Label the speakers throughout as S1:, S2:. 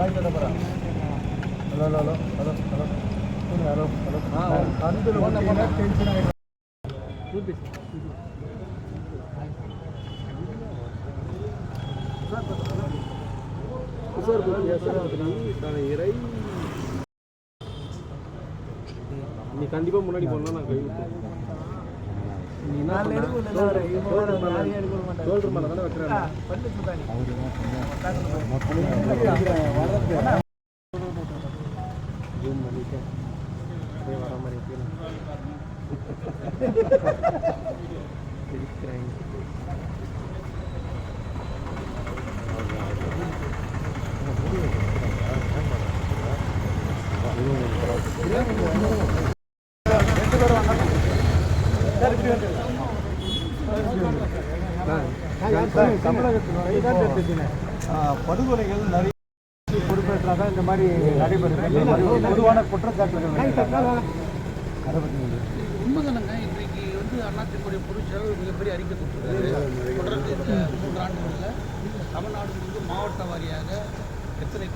S1: Hello hello hello hello hello hello கண்தில் ஒன்று tension ஆகிடும்
S2: நீ கண்டிப்பா முன்னாடி போனா நான் கை விட்டேன் நீ என்ன ஷோல்டர் மேல தானே வைக்கிறேன்
S1: படுகொலைகள் நிறைய பொறுப்பேற்றாக இந்த மாதிரி நடைபெறும் இந்த மாதிரி ஒரு பொதுவான குற்றச்சாட்டுகள். அதை பற்றி நீங்க
S3: உண்மைதானங்க இன்றைக்கு வந்து அதிமுக பொதுச் செயலாளர் மிகப்பெரிய அறிக்கை கொடுத்துருக்காரு. தொடர்ந்து இந்த மூன்று ஆண்டுகளில் தமிழ்நாடு முழுவதும் மாவட்ட வாரியாக எத்தனை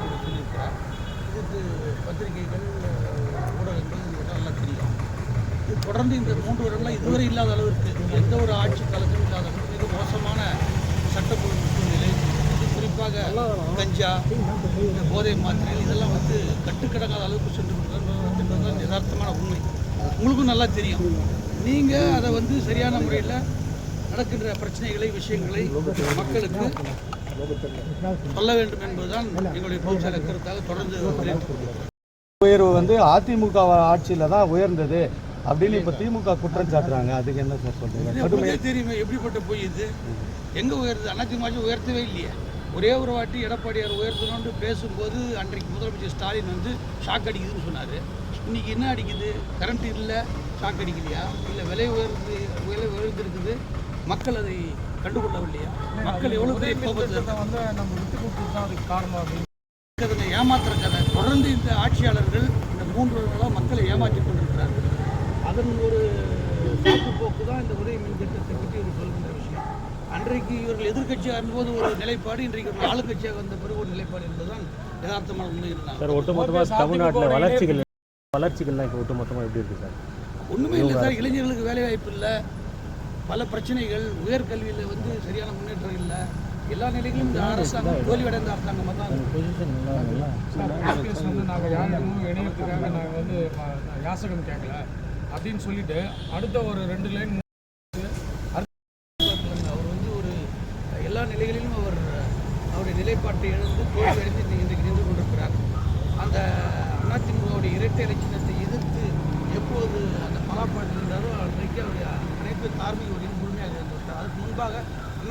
S3: அவர் சொல்லியிருக்கிறார். இதுக்கு பத்திரிகைகள் ஊடகங்கள் நல்லா தெரியும். இது தொடர்ந்து இந்த மூன்று வருடங்களாக இதுவரை இல்லாத அளவிற்கு எந்த ஒரு ஆட்சி காலத்திலும் இல்லாத அளவுக்கு மிக மோசமான சட்டப்பொழுங்கு நிலை. குறிப்பாக கஞ்சா இந்த போதை மாத்திரைகள் இதெல்லாம் வந்து கட்டுக்கடங்காத அளவுக்கு சென்று என்பதுதான் யதார்த்தமான உண்மை. உங்களுக்கும் நல்லா தெரியும். நீங்கள் அதை வந்து சரியான முறையில் நடக்கின்ற பிரச்சனைகளை விஷயங்களை மக்களுக்கு சொல்ல வேண்டும் என்பதுதான் எங்களுடைய பொதுச்செயல கருத்தாக தொடர்ந்து
S1: உயர்வு வந்து அதிமுக ஆட்சியில் தான் உயர்ந்தது. அப்படின்னு இப்போ திமுக குற்றம் சாட்டுறாங்க. அதுக்கு என்ன சார் சொல்றீங்க?
S3: தெரியுமே எப்படிப்பட்ட பொய் இது? எங்கே உயருது? அதிமுக உயர்த்தவே இல்லையே. ஒரே ஒரு வாட்டி எடப்பாடியார் உயர்த்தணும்னு பேசும்போது அன்றைக்கு முதலமைச்சர் ஸ்டாலின் வந்து ஷாக் அடிக்குதுன்னு சொன்னார். இன்னைக்கு என்ன அடிக்குது? கரண்ட் இல்லை ஷாக் அடிக்கலையா? இல்லை விலை உயர்ந்து விலை உயர்ந்திருக்குது. மக்கள் அதை கண்டுகொள்ளவில்லையா? மக்கள் எவ்வளோ பெரிய
S2: வந்து நம்ம விட்டு கொடுத்து தான் அதுக்கு காரணம்
S3: ஏமாத்துற கதை தொடர்ந்து இந்த ஆட்சியாளர்கள் இந்த மூன்று மக்களை ஏமாற்றிக் கொண்டிருக்கிறார்கள். அதன் ஒரு சாக்கு போக்கு தான் இந்த உதய மின் திட்டத்தை பற்றி இவர் சொல்கின்ற விஷயம். அன்றைக்கு இவர்கள் எதிர்க்கட்சியாக இருந்தபோது ஒரு நிலைப்பாடு இன்றைக்கு இவர்கள் ஆளுங்கட்சியாக வந்த பிறகு ஒரு நிலைப்பாடு என்பதுதான் யதார்த்தமான உண்மை
S4: சார் ஒட்டுமொத்தமாக தமிழ்நாட்டில் வளர்ச்சிகள் வளர்ச்சிகள்லாம் இப்போ ஒட்டுமொத்தமாக எப்படி இருக்குது சார்?
S3: ஒன்றுமே இல்லை சார் இளைஞர்களுக்கு வேலை வாய்ப்பு இல்லை. பல பிரச்சனைகள் உயர்கல்வியில் வந்து சரியான முன்னேற்றம் இல்லை. எல்லா நிலைகளிலும் இந்த அரசாங்கம் தோல்வியடைந்த அரசாங்கமாக தான். இருக்கு.
S2: நாங்கள் யாருக்கும் இணையத்துக்காக நாங்கள் வந்து யாசகம் கேட்கல. அப்படின்னு சொல்லிட்டு அடுத்த ஒரு ரெண்டு லைன்
S3: அவர் வந்து ஒரு எல்லா நிலைகளிலும் அவர் அவருடைய நிலைப்பாட்டை எழுந்து தோல்வியடைந்து இன்றைக்கு நின்று கொண்டிருக்கிறார். அந்த அதிமுகவுடைய இரட்டை இலட்சணத்தை எதிர்த்து எப்போது அந்த பலாப்பழத்தில் இருந்தாரோ அன்றைக்கு அவருடைய அனைத்து தார்மீக வழியும் முழுமையாக இருந்து விட்டார். அதுக்கு முன்பாக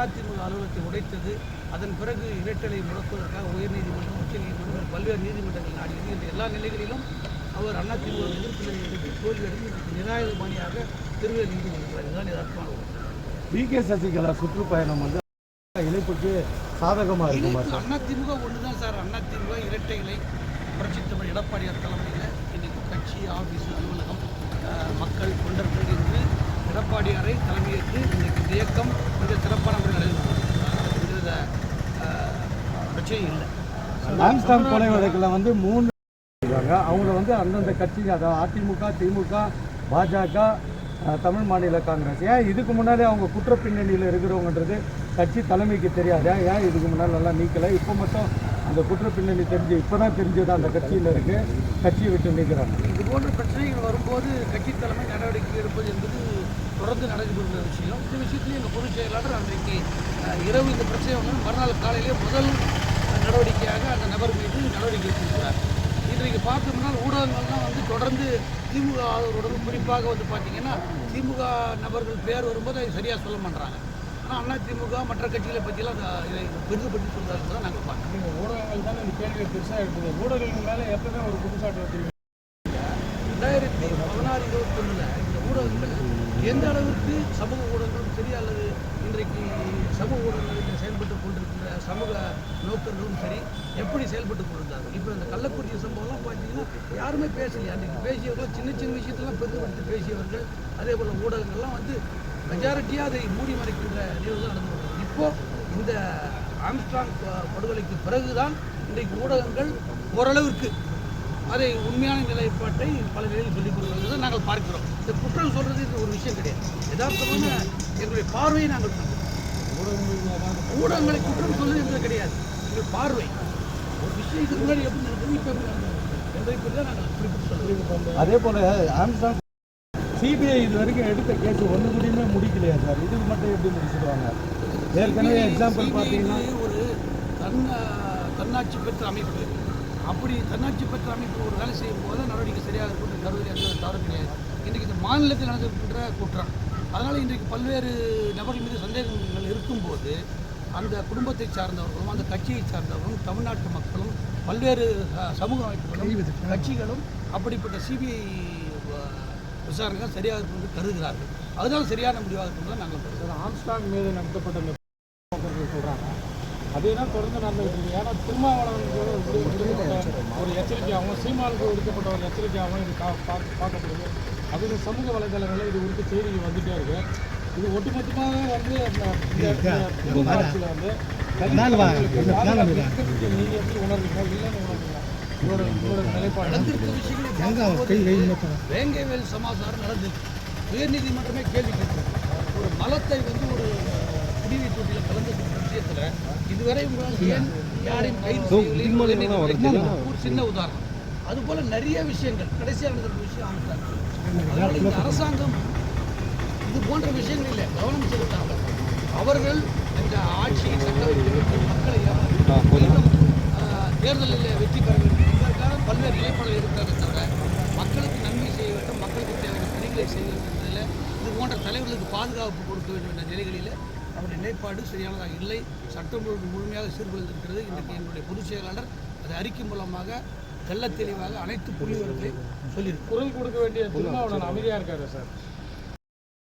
S3: அதிமுக அலுவலகத்தை உடைத்தது அதன் பிறகு இரட்டலை முடக்குவதற்காக உயர்நீதிமன்றம் உச்சநீதிமன்றம் பல்வேறு நீதிமன்றங்கள் நாடியது. இந்த எல்லா நிலைகளிலும் அவர் அதிமுக எதிர்ப்பு நிலையை எடுத்து தோல்வி அடைந்து இன்றைக்கு நிராயுதபாணியாக தெருவில் நின்று கொண்டிருக்கிறார். இதுதான் யதார்த்தமான உண்மை.
S1: வி கே சசிகலா சுற்றுப்பயணம் வந்து இணைப்புக்கு சாதகமாக இருக்குமா சார்
S3: அதிமுக ஒன்று தான் சார். அதிமுக இரட்டை இலை புரட்சி தமிழ் எடப்பாடியார் தலைமையில் இன்னைக்கு கட்சி ஆஃபீஸ் அலுவலகம் மக்கள் தொண்டர்கள் என்று எடப்பாடியாரை தலைமையேற்று இன்றைக்கு இந்த இயக்கம் மிக சிறப்பான முறையில் எந்தவித அஹ், பிரச்சனையும் இல்லை.
S1: ஆம்ஸ்டாங் கொலை வழக்கில் வந்து மூணு இருக்காங்க அவங்கள வந்து அந்தந்த கட்சிங்க அதாவது அதிமுக திமுக பாஜக தமிழ் மாநில காங்கிரஸ். ஏன் இதுக்கு முன்னாடி அவங்க குற்ற பின்னணியில் இருக்கிறவங்கன்றது கட்சி தலைமைக்கு தெரியாது. ஏன் இதுக்கு முன்னால் நல்லா நீக்கலை? இப்போ மட்டும் அந்த குற்ற பின்னணி தெரிஞ்சு இப்போ தான் தெரிஞ்சது அந்த கட்சியில் இருக்கு. கட்சியை விட்டு நீக்கிறாங்க.
S3: இது போன்ற பிரச்சனைகள் வரும்போது கட்சி தலைமை நடவடிக்கை எடுப்பது என்பது தொடர்ந்து நடைபெறுகிற விஷயம். இந்த விஷயத்திலே எங்கள் பொதுச் செயலாளர் அன்றைக்கு இரவு இந்த பிரச்சனை வந்து மறுநாள் காலையிலே முதல் நடவடிக்கையாக அந்த நபர் மீது நடவடிக்கை எடுத்திருக்கிறார். இன்றைக்கு பார்த்தோம்னா ஊடகங்கள்லாம் வந்து தொடர்ந்து திமுக ஆதரவுடன் குறிப்பாக வந்து பார்த்தீங்கன்னா திமுக நபர்கள் பேர் வரும்போது அதை சரியாக சொல்ல மாட்டாங்க ஆனால் அண்ணா திமுக மற்ற கட்சிகளை பற்றியெல்லாம் அதை- இதை பெரிதுபடுத்தி சொல்கிறாங்க தான் நாங்கள் பார்க்குறோம்.
S2: நீங்கள் ஊடகங்கள் தானே இந்த கேள்வியை பெருசாக இருக்குது ஊடகங்கள் மேலே எப்பவுமே ஒரு குற்றச்சாட்டு வச்சிருக்கீங்க
S3: ரெண்டாயிரத்தி பதினாறு இருபத்தொன்னில் இந்த ஊடகங்கள் எந்த அளவிற்கு சமூக ஊடகங்களும் சரி அல்லது இன்றைக்கு சமூக ஊடகங்களில் செயல்பட்டு கொண்டிருக்கின்ற சமூக நோக்கர்களும் சரி எப்படி செயல்பட்டு கொண்டிருந்தாங்க இப்போ இந்த கள்ளக்குறிச்சி சம்பவம்லாம் பார்த்தீங்கன்னா யாருமே பேசலையா அன்றைக்கி பேசியவர்கள் சின்ன சின்ன விஷயத்தெல்லாம் பெருமைப்படுத்தி பேசியவர்கள் அதே போல் ஊடகங்கள்லாம் வந்து மெஜாரிட்டியாக அதை மூடி மறைக்கின்ற நிகழ்வு தான் நடந்து கொண்டிருக்கு. இப்போ இந்த ஆம்ஸ்ட்ராங் படுகொலைக்கு பிறகுதான் இன்றைக்கு ஊடகங்கள் ஓரளவிற்கு அதை உண்மையான நிலைப்பாட்டை பல நிலையில் சொல்லிக் கொடுக்கிறது நாங்கள் பார்க்கிறோம். இந்த குற்றம் சொல்றது இது ஒரு விஷயம் கிடையாது. யதார்த்தமான எங்களுடைய பார்வையை நாங்கள் ஊடகங்களை குற்றம் சொல்வது என்பது கிடையாது. எங்கள் பார்வை. ஒரு விஷயம் இதுக்கு முன்னாடி எப்படி நடக்குது இப்போ எப்படி நடக்குது என்பதை பற்றி தான் நாங்கள் குறிப்பிட்டு
S1: அதே போல் ஆம்சாங் சிபிஐ இது வரைக்கும் எடுத்த கேஸ் ஒன்று கூடயுமே முடிக்கலையா சார்? இதுக்கு மட்டும் எப்படி முடிச்சிடுவாங்க ஏற்கனவே எக்ஸாம்பிள் பார்த்தீங்கன்னா
S3: ஒரு தன் தன்னாட்சி பெற்ற அமைப்பு. அப்படி தன்னாட்சி பெற்ற அமைப்பு ஒரு வேலை செய்யும் போது நடவடிக்கை சரியாக இருக்கும் கருவில் எந்த தவறு கிடையாது. இன்றைக்கு இந்த மாநிலத்தில் நடக்கின்ற குற்றம் அதனால் இன்றைக்கு பல்வேறு நபர்கள் மீது சந்தேகங்கள் இருக்கும்போது அந்த குடும்பத்தை சார்ந்தவர்களும் அந்த கட்சியை சார்ந்தவர்களும் தமிழ்நாட்டு மக்களும் பல்வேறு சமூக அமைப்புகளும் கட்சிகளும் அப்படிப்பட்ட சிபிஐ விசாரணைகள் சரியாக இருக்கும் என்று கருதுகிறார்கள். அதனால சரியான முடிவாக இருக்கும் நாங்கள்
S2: ஆம்ஸ்டாங் மீது நடத்தப்பட்ட சொல்கிறாங்க அதே தான் தொடர்ந்து நடந்துகிட்டு இருக்கு? ஏன்னா திருமாவளவனுக்கு ஒரு எச்சரிக்கையாகவும் சீமானுக்கு விடுக்கப்பட்ட ஒரு எச்சரிக்கையாகவும் இது கா- பார்க்க- பார்க்கப்படுது. அது இந்த சமூக வலைதளங்களில் இது குறித்து செய்தி வந்துகிட்டே இருக்கு. இது ஒட்டுமொத்தமாக வந்து அந்த- இந்த ஆட்சியில் வந்து நீங்க எப்படி உணர்றீங்க இல்லைன்னு நிலைப்பாடு.
S3: நடந்திருக்க சமாசாரம் நடந்தது. உயர்நீதிமன்றமே கேள்வி கேட்டது. ஒரு மலத்தை வந்து கலந்த விஷயத்தில் இதுவரை யாரையும் கைது ஒரு சின்ன உதாரணம். அதுபோல நிறைய விஷயங்கள் கடைசியாக நடந்த விஷயம் அதனால இந்த அரசாங்கம் இது போன்ற விஷயங்களில் கவனம் செலுத்தாமல் அவர்கள் இந்த ஆட்சியை மக்களை ஏமாற்றி மீண்டும், ஆஹ், தேர்தலில் வெற்றி பெற வேண்டும். என்பதற்காக பல்வேறு நிலைப்பாடுகள் இருக்கிறத தவிர மக்களுக்கு நன்மை செய்ய வேண்டும் மக்களுக்கு தேவையான பணிகளை செய்ய வேண்டும் இது போன்ற தலைவர்களுக்கு பாதுகாப்பு கொடுக்க வேண்டும் என்ற நிலைகளில் அவருடைய நிலைப்பாடு சரியானதாக இல்லை சட்டம் ஒழுங்கு முழுமையாக சீர்குலைந்திருக்கிறது இன்றைக்கு எங்களுடைய பொதுச் செயலாளர் அதை அறிக்கை மூலமாக தெள்ளத் தெளிவாக அனைத்து புள்ளிவர்களை சொல்லியிருக்கிறார்
S2: குரல் கொடுக்க வேண்டிய திருமாவளவன் அமைதியாக இருக்காரு சார்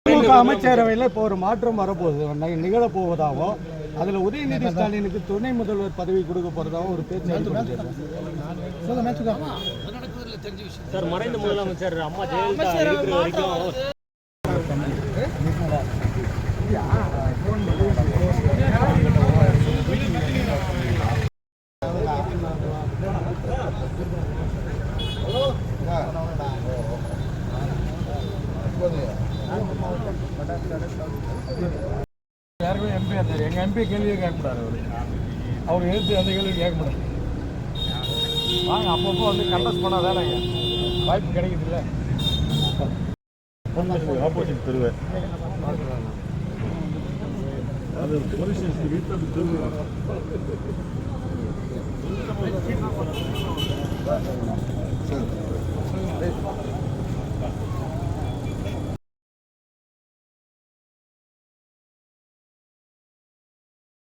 S1: திமுக அமைச்சரவையில் இப்போ ஒரு மாற்றம் வரப்போகுது நி- நிகழப் போவதாகவும் அதில் உதயநிதி ஸ்டாலினுக்கு துணை முதல்வர் பதவி கொடுக்க போகிறதாகவும் ஒரு பேச்சு
S3: நடக்குதில்ல தெரிஞ்ச விஷயம்
S4: சார் மறைந்த முதலமைச்சர் அம்மா ஜெயலலிதா இருக்கிற வரைக்கும்
S2: யாருமே எம்பி இருந்தார் எங்கள் எம்பி கேள்வியே கேட்கக்கூடாது அவர். அவர் எழுத்து அந்த கேள்வி கேட்கக்கூடாது. வாங்க அப்பப்போ வந்து கண்டஸ்ட் பண்ணால் தானேங்க வாய்ப்பு கிடைக்குது இல்லை
S4: ஆப்போசிட் தெருவேன்
S1: அது போலீஸ்